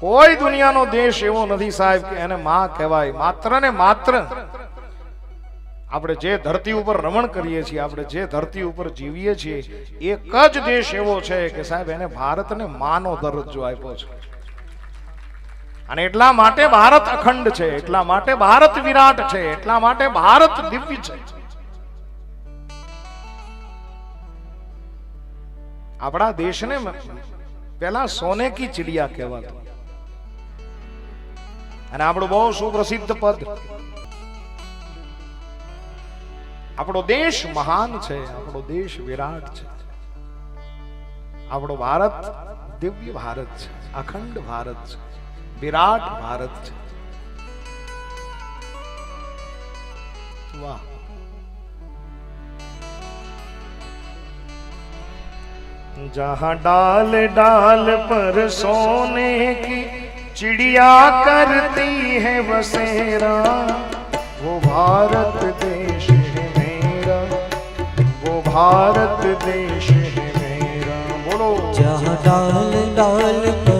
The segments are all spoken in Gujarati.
કોઈ દુનિયાનો દેશ એવો નથી સાહેબ કે એને માં કહેવાય. માત્ર ને માત્ર આપણે જે ધરતી ઉપર રમણ કરીએ છીએ, આપણે જે ધરતી ઉપર જીવીએ છીએ, એક જ દેશ એવો છે કે સાહેબ એને ભારતને માનો દરજ્જો આપ્યો છે. અને એટલા માટે ભારત અખંડ છે, એટલા માટે ભારત વિરાટ છે, એટલા માટે ભારત દિવ્ય છે. આપણા દેશને પેલા સોને કી ચિડિયા કહેવાતું. અને આપણું બહુ સુપ્રસિદ્ધ પદ આપણો દેશ મહાન છે આપણો દેશ વિરાટ છે આપણો ભારત દિવ્ય ભારત છે અખંડ ભારત છે વિરાટ ભારત છે વાહ जहाँ डाल डाल पर सोने की चिड़िया करती है बसेरा वो भारत देश है मेरा वो भारत देश है मेरा बोलो जहाँ डाल डाल पर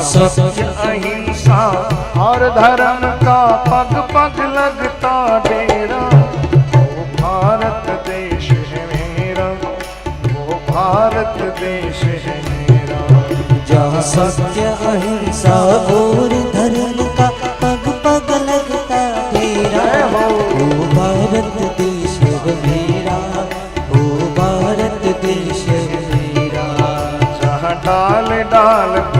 सत्य अहिंसा और धर्म का पग पग लगता डेरा वो भारत देश है मेरा वो भारत देश है मेरा जहाँ सत्य अहिंसा और धर्म का पग पग लगता तेरा वो भारत देश है मेरा वो भारत देश है मेरा जहाँ डाल डाल पर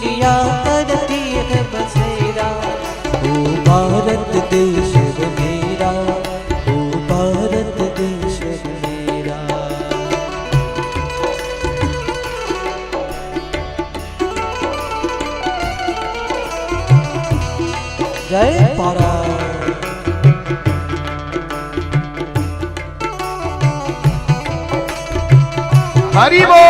તારા હરિબો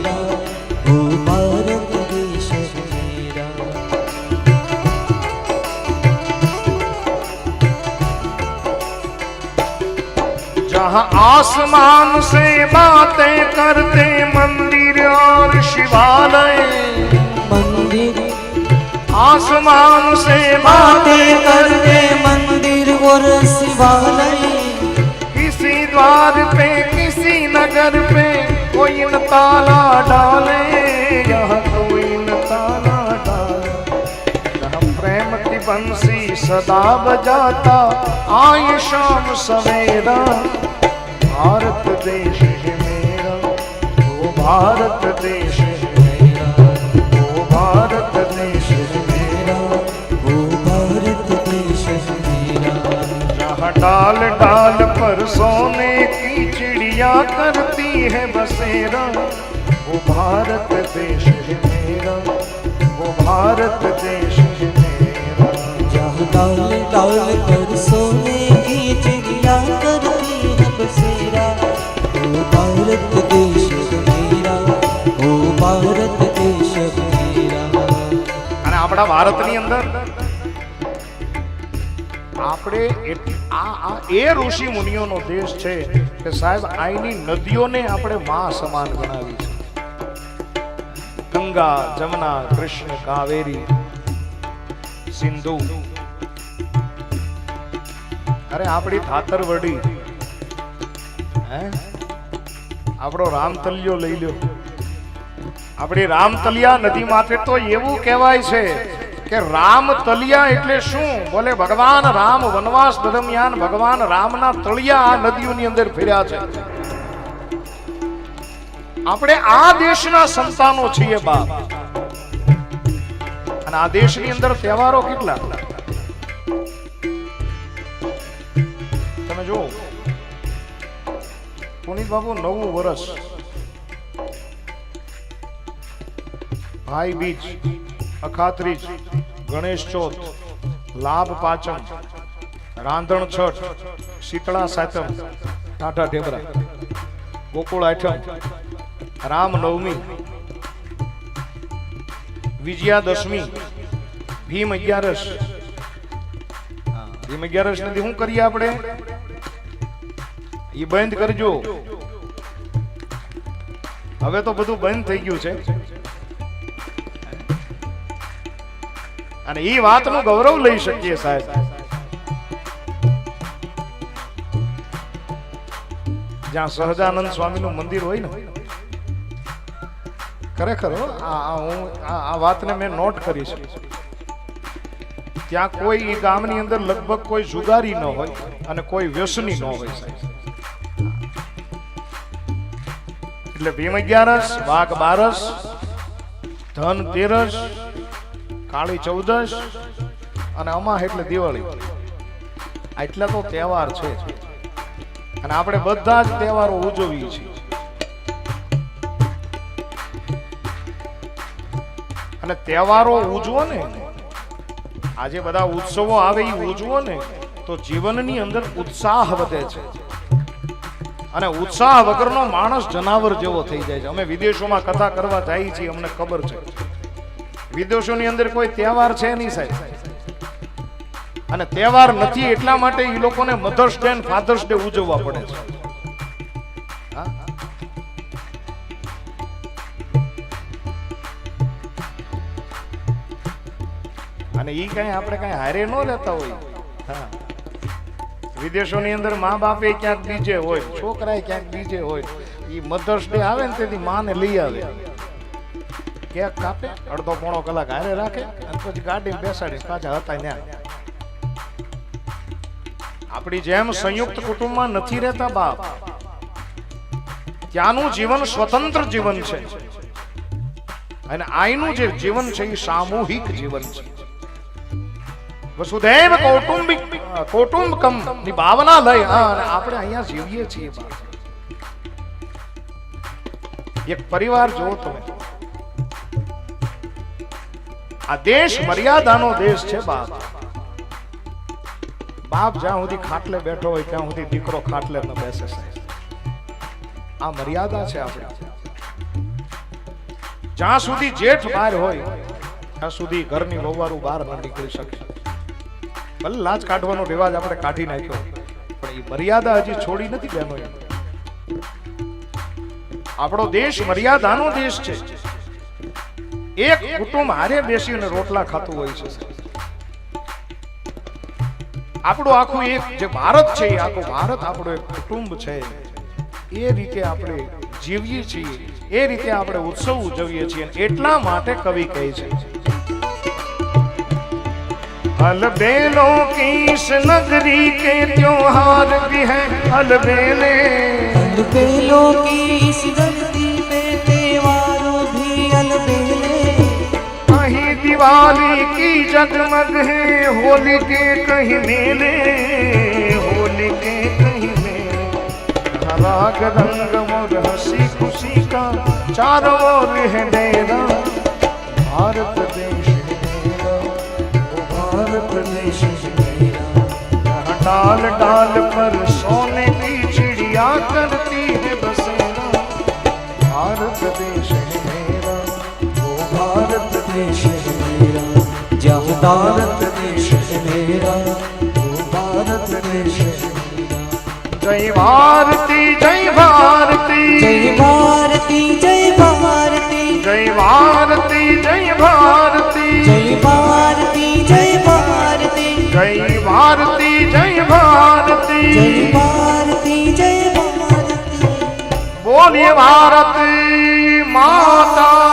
आसमान से बातें करते मंदिर और शिवालय। मंदिर। आसमान से बातें करते मंदिर और शिवालय। किसी द्वार पे किसी नगर पे कोई न ताला डाले यहाँ कोई न ताला डाले। जहाँ प्रेम की बंसी सदा बजाता आए शाम सवेरा। भारत देश है मेरा वो भारत देश है मेरा वो भारत देश है मेरा वो भारत देश है मेरा जहाँ डाल डाल पर सोने की चिड़िया करती है बसेरा वो भारत देश है मेरा वो भारत देश है मेरा जहाँ डाल डाल पर सोने की चिड़िया करती है बसेरा वो भारत देश है मेरा वो भारत देश है मेरा અને આપણા ભારતની અંદર આપ આપણે એટ- આ આ એ ઋષિ મુનિઓનો દેશ છે કે સાહેબ અહીંની નદીઓને આપણે માં સમાન ગણાવી છે ગંગા જમના કૃષ્ણ કાવેરી સિંધુ અરે આપણી થાતરવડી હે? આપણો રામતલિયો લઈ લ્યો. આપણી રામતલિયા નદી માથે તો એવું કહેવાય છે કે રામ તલિયા એટલે શું? બોલે, ભગવાન રામ વનવાસ દરમિયાન ભગવાન રામના તળિયા આ નદીઓની અંદર ફેર્યા છે. આપણે આ દેશના સંતાનો છીએ બાપ. અને આ દેશની અંદર તહેવારો કેટલા? તમે જુઓ. પુનિત બાબુ નવું વર્ષ. ભાઈ બીજ, અખાત્રીજ, ગણેશ ચોથ, લાભ પાંચમ, રાંધણ છઠ, શીતળા સાતમ ટાટા ઢેબરા, ગોકુળ આઠમ રામ નવમી વિજયાદશમી, ભીમ અગિયારસ. ભીમ અગિયારસ નથી શું કરીએ આપણે? એ બંધ કરજો. હવે તો બધું બંધ થઈ ગયું છે. અને એ વાતનું ગૌરવ લઈ શકીએ સાહેબ. જ્યાં સહજાનંદ સ્વામીનું મંદિર હોય ને, ખરેખર આ હું આ વાતને મેં નોટ કરી છે. ત્યાં કોઈ ગામની અંદર લગભગ કોઈ જુગારી ન હોય અને કોઈ વ્યસની ન હોય સાહેબ. એટલે ભીમ અગિયારસ, વાઘ બારસ, ધન તેરસ, કાળી ચૌદશ અને અમા એટલે દિવાળી. આટલા તો તહેવાર છે. અને આપણે બધા જ તહેવારો ઉજવીએ છીએ. અને તહેવારો ઉજવો ને, આજે બધા ઉત્સવો આવે એ ઉજવો ને, તો જીવનની અંદર ઉત્સાહ વધે છે. અને ઉત્સાહ વગરનો માણસ જનાવર જેવો થઈ જાય છે. અમે વિદેશોમાં કથા કરવા જઈએ છીએ, અમને ખબર છે. વિદેશોની અંદર કોઈ તહેવાર છે નહીં સાહેબ. અને તહેવાર નથી એટલા માટે એ લોકોને મધર્સ ડે અને ફાધર્સ ડે ઉજવવા પડે છે. અને એ કઈ આપણે કઈ હારે ન રહેતા હોય. હા. વિદેશોની અંદર મા બાપે ક્યાંક બીજે હોય, છોકરાએ ક્યાંક બીજે હોય એ મધર્સ ડે આવે ને તેથી માને લઈ આવે. કેક કાપે, અડધો પોણો કલાક હારે રાખે અને પછી ગાડી બેસાડી પાછા હતા ત્યાં. આપણી જેમ સંયુક્ત કુટુંબમાં નથી રહેતા બાપ, ત્યાંનું જીવન સ્વતંત્ર જીવન છે. અને આઈનું જે જીવન છે એ સામૂહિક જીવન છે. વસુધૈવ કૌટુંબિક કૌટુંબકમની ભાવના લઈ અને આપણે અહીંયા જીવીએ છીએ. એક પરિવાર જો તમે આ દેશ મર્યાદાનો દેશ છે બાપ બાપ જ્યાં સુધી ખાટલે બેઠો હોય, ત્યાં સુધી દીકરો ખાટલે ન બેસે આ મર્યાદા છે આપણી. જ્યાં સુધી જેઠ બહાર હોય, ત્યાં સુધી ઘરની વવારું બહાર ન નીકળી શકે ભલે લાંચ કાઢવાનો રિવાજ આપણે કાઢી નાખ્યો, પણ એ મર્યાદા હજી છોડી નથી બેનો આપણો દેશ મર્યાદાનો દેશ છે. એક કુટુંબ હારે બેસીને રોટલા ખાતું હોય છે. આપણું આખું એક જે ભારત છે, એ આખું ભારત આપણો એક કુટુંબ છે. એ રીતે આપણે જીવીએ છીએ, એ રીતે આપણે ઉત્સવ ઉજવીએ છીએ એટલા માટે કવિ કહે છે. अलबेलों की इस नगरी के त्योहार भी है अलबेले अलबेलों की इस धरती पे त्योहारों भी अलबेले कहीं दिवाली की जगमग है होली के कहीं मेले। होली के कहीं मेले। राग रंग और हँसी खुशी का चारों ओर है डेरा। भारत डाल डाल पर सोने की चिड़िया करती है बसेरा भारत देश है मेरा वो भारत देश है मेरा जहाँ भारत देश है मेरा वो भारत देश है जय भारती जय भारती जय भारती जय भारती जय भारती ભારતી જય ભારતી જય ભારતી માતા